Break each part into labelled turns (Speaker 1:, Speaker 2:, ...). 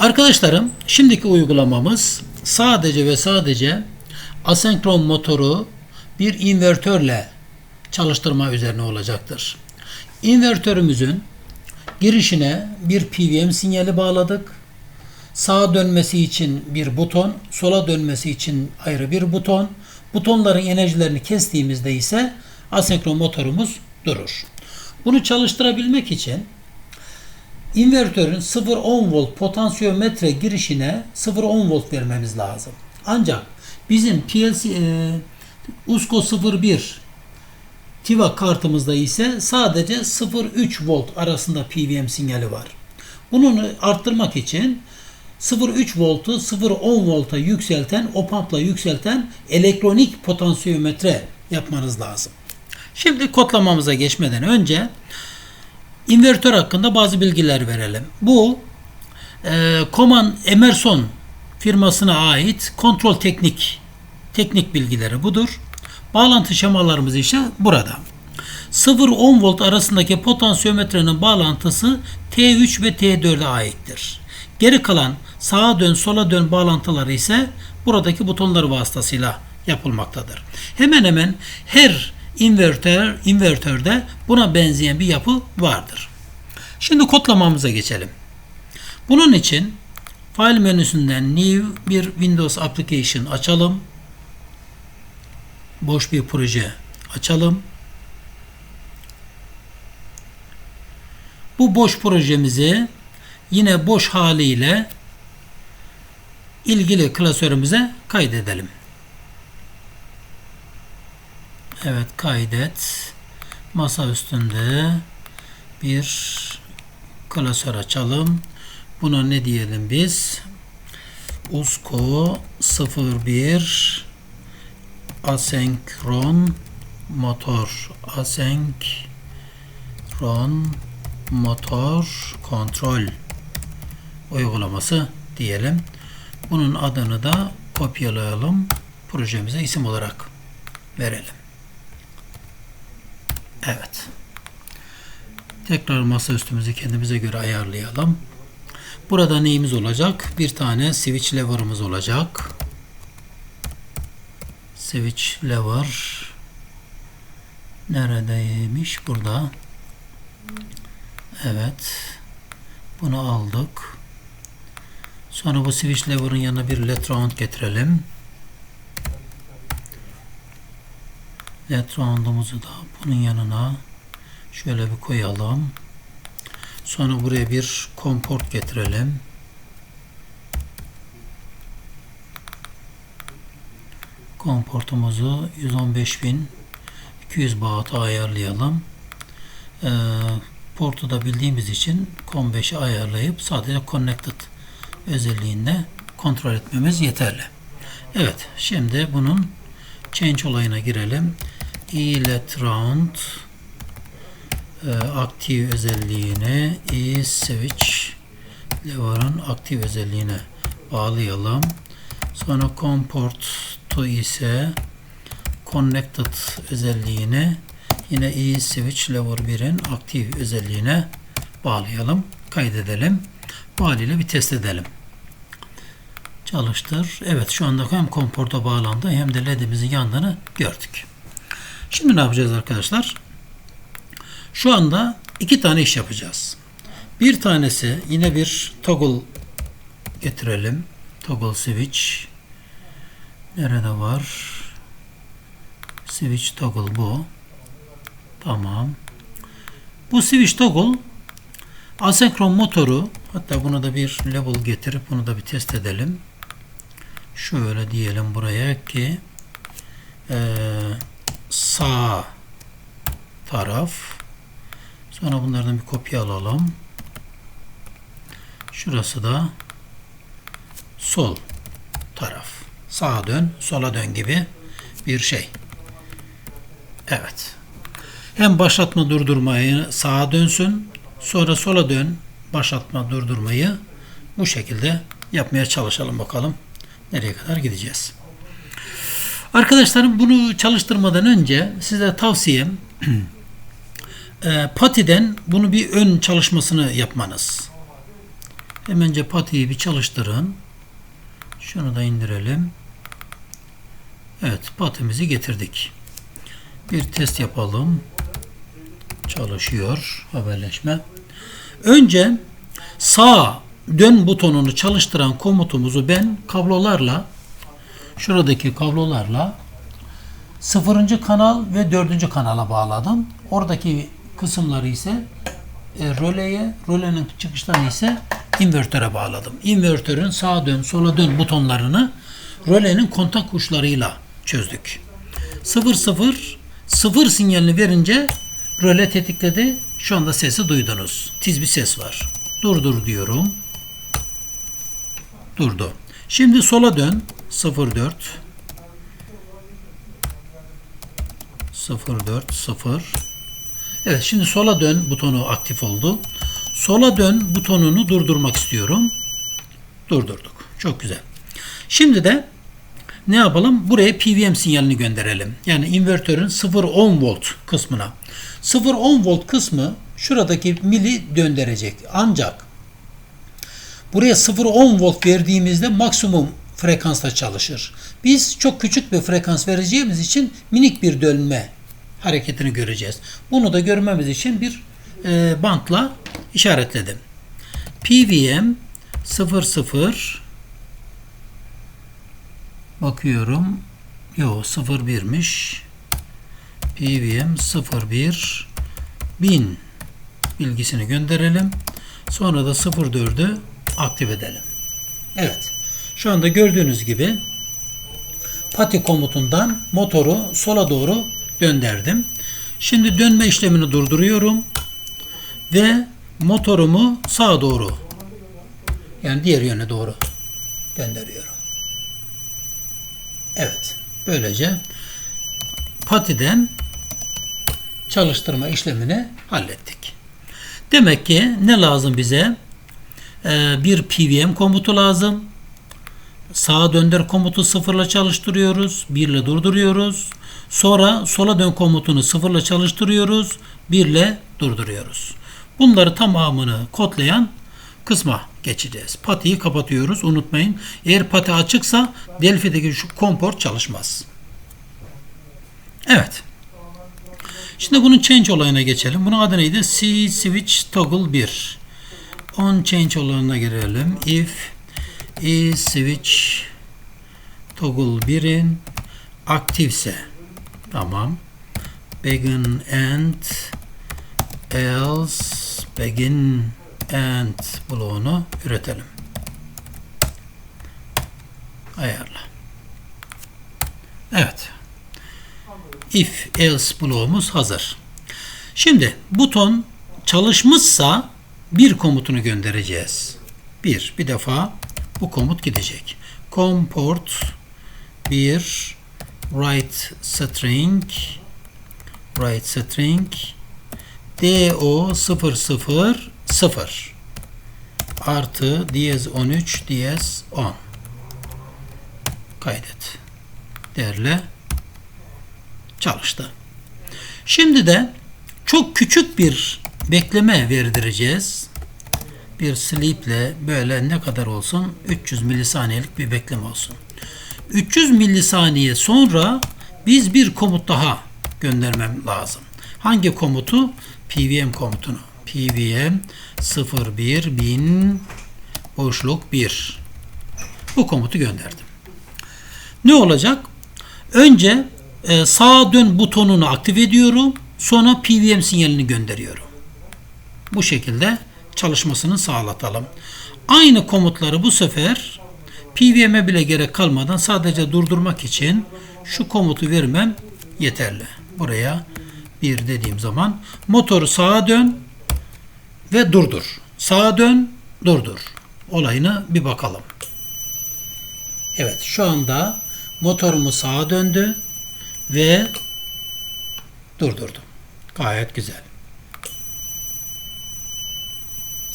Speaker 1: Arkadaşlarım şimdiki uygulamamız sadece ve sadece asenkron motoru bir invertörle çalıştırma üzerine olacaktır. İnvertörümüzün girişine bir PWM sinyali bağladık. Sağa dönmesi için bir buton, sola dönmesi için ayrı bir buton. Butonların enerjilerini kestiğimizde ise asenkron motorumuz durur. Bunu çalıştırabilmek için invertörün 0-10 volt potansiyometre girişine 0-10 volt vermemiz lazım. Ancak bizim PLC e, USCO 01 TIVA kartımızda ise sadece 0-3 volt arasında PWM sinyali var. Bunu arttırmak için 0.3 voltu 0.10 volta yükselten, opampla yükselten elektronik potansiyometre yapmanız lazım. Şimdi kodlamamıza geçmeden önce invertör hakkında bazı bilgiler verelim. Bu e, Koman Emerson firmasına ait kontrol teknik teknik bilgileri budur. Bağlantı şemalarımız ise burada. 0-10 volt arasındaki potansiyometrenin bağlantısı T3 ve T4'e aittir. Geri kalan sağa dön sola dön bağlantıları ise buradaki butonlar vasıtasıyla yapılmaktadır. Hemen hemen her invertör invertörde buna benzeyen bir yapı vardır. Şimdi kodlamamıza geçelim. Bunun için File menüsünden New bir Windows Application açalım. Boş bir proje açalım. Bu boş projemizi yine boş haliyle ilgili klasörümüze kaydedelim. Evet kaydet. Masa üstünde bir klasör açalım. Buna ne diyelim biz? USCO 01 asenkron motor asenkron motor kontrol uygulaması diyelim. Bunun adını da kopyalayalım. Projemize isim olarak verelim. Evet. Tekrar masa üstümüzü kendimize göre ayarlayalım. Burada neyimiz olacak? Bir tane switch lever'ımız olacak. Switch lever neredeymiş? Burada. Evet. Bunu aldık. Sonra bu switch lever'ın yanına bir led round getirelim. Round'umuzu da bunun yanına şöyle bir koyalım. Sonra buraya bir komport getirelim. Komportumuzu 115.200 baht'a ayarlayalım. Ee, portu da bildiğimiz için COM5'i ayarlayıp sadece connected özelliğinde kontrol etmemiz yeterli. Evet, şimdi bunun change olayına girelim. E-let round e, aktif özelliğine e-switch lever'ın aktif özelliğine bağlayalım. Sonra comport to ise connected özelliğine yine e-switch lever 1'in aktif özelliğine bağlayalım. Kaydedelim. Bu haliyle bir test edelim. Çalıştır. Evet şu anda hem komporta bağlandı hem de ledimizin yandığını gördük. Şimdi ne yapacağız arkadaşlar? Şu anda iki tane iş yapacağız. Bir tanesi yine bir toggle getirelim. Toggle switch. Nerede var? Switch toggle bu. Tamam. Bu switch toggle asenkron motoru hatta buna da bir level getirip bunu da bir test edelim. Şöyle diyelim buraya ki e, sağ taraf sonra bunlardan bir kopya alalım. Şurası da sol taraf. Sağa dön, sola dön gibi bir şey. Evet. Hem başlatma durdurmayı sağa dönsün, sonra sola dön, başlatma durdurmayı bu şekilde yapmaya çalışalım bakalım. Nereye kadar gideceğiz? Arkadaşlarım bunu çalıştırmadan önce size tavsiyem e, Pati'den bunu bir ön çalışmasını yapmanız. Hemen patiyi bir çalıştırın. Şunu da indirelim. Evet patimizi getirdik. Bir test yapalım. Çalışıyor haberleşme. Önce sağ dön butonunu çalıştıran komutumuzu ben kablolarla şuradaki kablolarla sıfırıncı kanal ve dördüncü kanala bağladım. Oradaki kısımları ise e, röleye, rölenin çıkışlarını ise invertöre bağladım. İnvertörün sağa dön, sola dön butonlarını rölenin kontak uçlarıyla çözdük. 0 0 0 sinyalini verince röle tetikledi. Şu anda sesi duydunuz. Tiz bir ses var. Durdur diyorum. Durdu. Şimdi sola dön. 04 04 0 Evet şimdi sola dön butonu aktif oldu. Sola dön butonunu durdurmak istiyorum. Durdurduk. Çok güzel. Şimdi de ne yapalım? Buraya PWM sinyalini gönderelim. Yani invertörün 0-10 volt kısmına. 0-10 volt kısmı şuradaki mili döndürecek. Ancak buraya 0-10 volt verdiğimizde maksimum frekansta çalışır. Biz çok küçük bir frekans vereceğimiz için minik bir dönme hareketini göreceğiz. Bunu da görmemiz için bir e, bantla işaretledim. PWM 00 bakıyorum. Yo 01'miş. PWM 01 1000 bilgisini gönderelim. Sonra da 04'ü aktif edelim. Evet. Şu anda gördüğünüz gibi pati komutundan motoru sola doğru döndürdüm. Şimdi dönme işlemini durduruyorum ve motorumu sağa doğru yani diğer yöne doğru döndürüyorum. Evet. Böylece patiden çalıştırma işlemini hallettik. Demek ki ne lazım bize? Ee, bir PWM komutu lazım. Sağa döndür komutu sıfırla çalıştırıyoruz. Birle durduruyoruz. Sonra sola dön komutunu sıfırla çalıştırıyoruz. Birle durduruyoruz. Bunları tamamını kodlayan kısma geçeceğiz. Patiyi kapatıyoruz. Unutmayın. Eğer pati açıksa Delphi'deki şu komport çalışmaz. Evet. Şimdi bunun change olayına geçelim. Bunun adı neydi? C switch toggle 1. On change olayına girelim. If e switch toggle 1'in aktifse tamam. Begin and else begin and bloğunu üretelim. Ayarla. Evet. If else bloğumuz hazır. Şimdi buton çalışmışsa bir komutunu göndereceğiz. Bir, bir defa bu komut gidecek. Comport bir write string write string do 000 artı diyez 13 diyez 10 kaydet derle çalıştı. Şimdi de çok küçük bir bekleme verdireceğiz. Bir sleeple böyle ne kadar olsun? 300 milisaniyelik bir bekleme olsun. 300 milisaniye sonra biz bir komut daha göndermem lazım. Hangi komutu? PVM komutunu. PVM 01 bin boşluk 1. Bu komutu gönderdim. Ne olacak? Önce e, sağa dön butonunu aktif ediyorum. Sonra PVM sinyalini gönderiyorum. Bu şekilde çalışmasını sağlatalım. Aynı komutları bu sefer PVM'e bile gerek kalmadan sadece durdurmak için şu komutu vermem yeterli. Buraya bir dediğim zaman motoru sağa dön ve durdur. Sağa dön, durdur. Olayını bir bakalım. Evet şu anda motorumu sağa döndü ve durdurdum. Gayet güzel.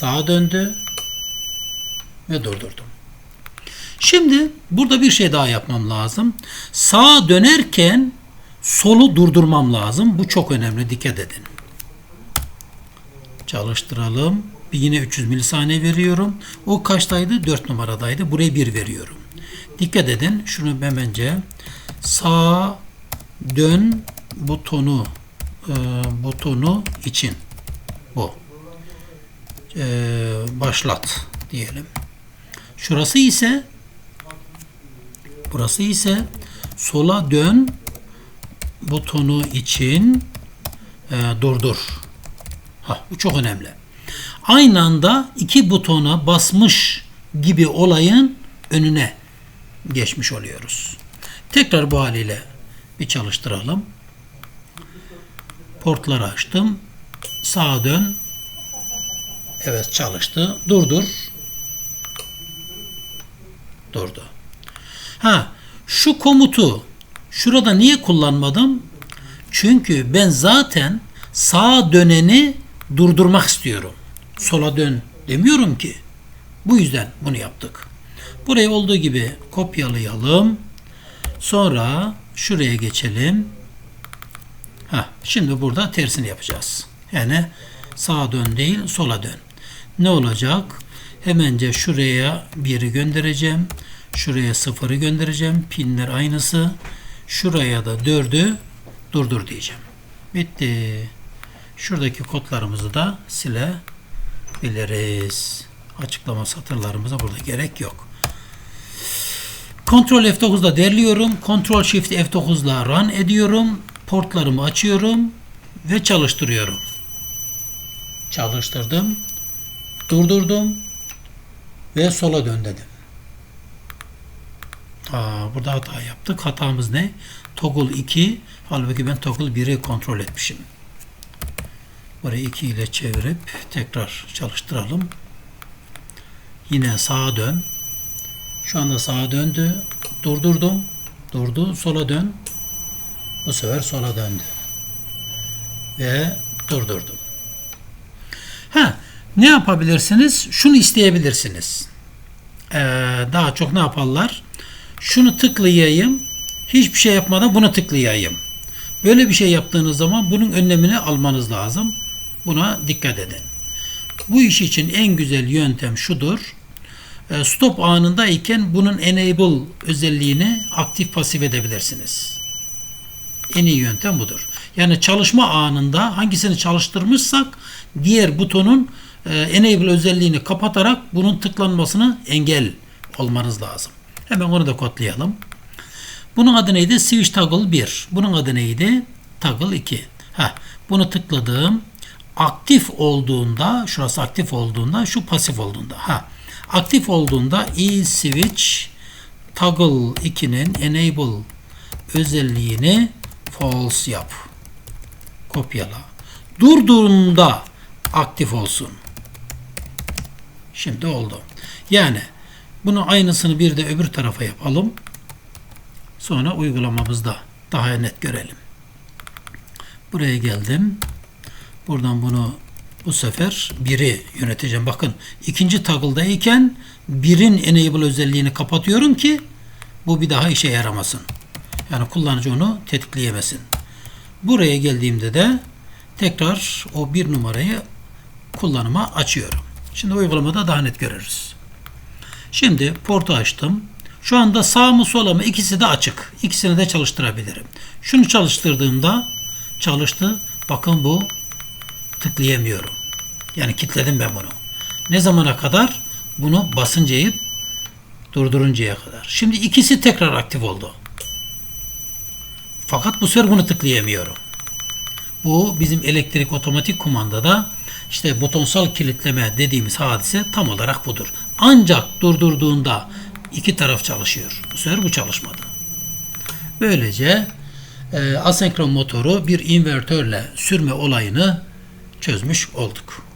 Speaker 1: Sağa döndü ve durdurdum. Şimdi burada bir şey daha yapmam lazım. Sağa dönerken solu durdurmam lazım. Bu çok önemli. Dikkat edin. Çalıştıralım. Bir yine 300 milisaniye veriyorum. O kaçtaydı? 4 numaradaydı. Buraya 1 veriyorum. Dikkat edin. Şunu hemenci sağ dön butonu e, butonu için. E, başlat diyelim. Şurası ise burası ise sola dön butonu için e, durdur. Ha, bu çok önemli. Aynı anda iki butona basmış gibi olayın önüne geçmiş oluyoruz. Tekrar bu haliyle bir çalıştıralım. Portları açtım. Sağa dön. Evet çalıştı. Durdur. Durdu. Ha şu komutu şurada niye kullanmadım? Çünkü ben zaten sağa döneni durdurmak istiyorum. Sola dön demiyorum ki. Bu yüzden bunu yaptık. Burayı olduğu gibi kopyalayalım. Sonra şuraya geçelim. Ha, şimdi burada tersini yapacağız. Yani sağa dön değil sola dön. Ne olacak? Hemence şuraya biri göndereceğim. Şuraya sıfırı göndereceğim. Pinler aynısı. Şuraya da dördü durdur diyeceğim. Bitti. Şuradaki kodlarımızı da silebiliriz. Açıklama satırlarımıza burada gerek yok. Ctrl F9'da derliyorum. Ctrl Shift F9'la run ediyorum. Portlarımı açıyorum ve çalıştırıyorum. Çalıştırdım. Durdurdum ve sola dön dedim. Aa, burada hata yaptık. Hatamız ne? Toggle 2. Halbuki ben toggle 1'i kontrol etmişim. Burayı 2 ile çevirip tekrar çalıştıralım. Yine sağa dön. Şu anda sağa döndü. Durdurdum. Durdu. Sola dön. Bu sefer sola döndü. Ve durdurdum. Ha, ne yapabilirsiniz? Şunu isteyebilirsiniz. Ee, daha çok ne yaparlar? Şunu tıklayayım. Hiçbir şey yapmadan bunu tıklayayım. Böyle bir şey yaptığınız zaman bunun önlemini almanız lazım. Buna dikkat edin. Bu iş için en güzel yöntem şudur. E, Stop anındayken bunun enable özelliğini aktif pasif edebilirsiniz. En iyi yöntem budur. Yani çalışma anında hangisini çalıştırmışsak diğer butonun e, enable özelliğini kapatarak bunun tıklanmasını engel olmanız lazım. Hemen onu da kodlayalım. Bunun adı neydi? Switch Toggle 1. Bunun adı neydi? Toggle 2. Heh, bunu tıkladım. Aktif olduğunda, şurası aktif olduğunda, şu pasif olduğunda. Ha, aktif olduğunda e-switch toggle 2'nin enable özelliğini false yap. Kopyala. Durduğunda aktif olsun. Şimdi oldu. Yani bunu aynısını bir de öbür tarafa yapalım. Sonra uygulamamızda daha net görelim. Buraya geldim. Buradan bunu bu sefer biri yöneteceğim. Bakın ikinci toggle'dayken birin enable özelliğini kapatıyorum ki bu bir daha işe yaramasın. Yani kullanıcı onu tetikleyemesin. Buraya geldiğimde de tekrar o bir numarayı kullanıma açıyorum. Şimdi uygulamada daha net görürüz. Şimdi portu açtım. Şu anda sağ mı sola mı ikisi de açık. İkisini de çalıştırabilirim. Şunu çalıştırdığımda çalıştı. Bakın bu tıklayamıyorum. Yani kilitledim ben bunu. Ne zamana kadar? Bunu basıncayı durduruncaya kadar. Şimdi ikisi tekrar aktif oldu. Fakat bu sefer bunu tıklayamıyorum. Bu bizim elektrik otomatik kumandada işte butonsal kilitleme dediğimiz hadise tam olarak budur. Ancak durdurduğunda iki taraf çalışıyor. Bu sefer bu çalışmadı. Böylece e, asenkron motoru bir invertörle sürme olayını çözmüş olduk.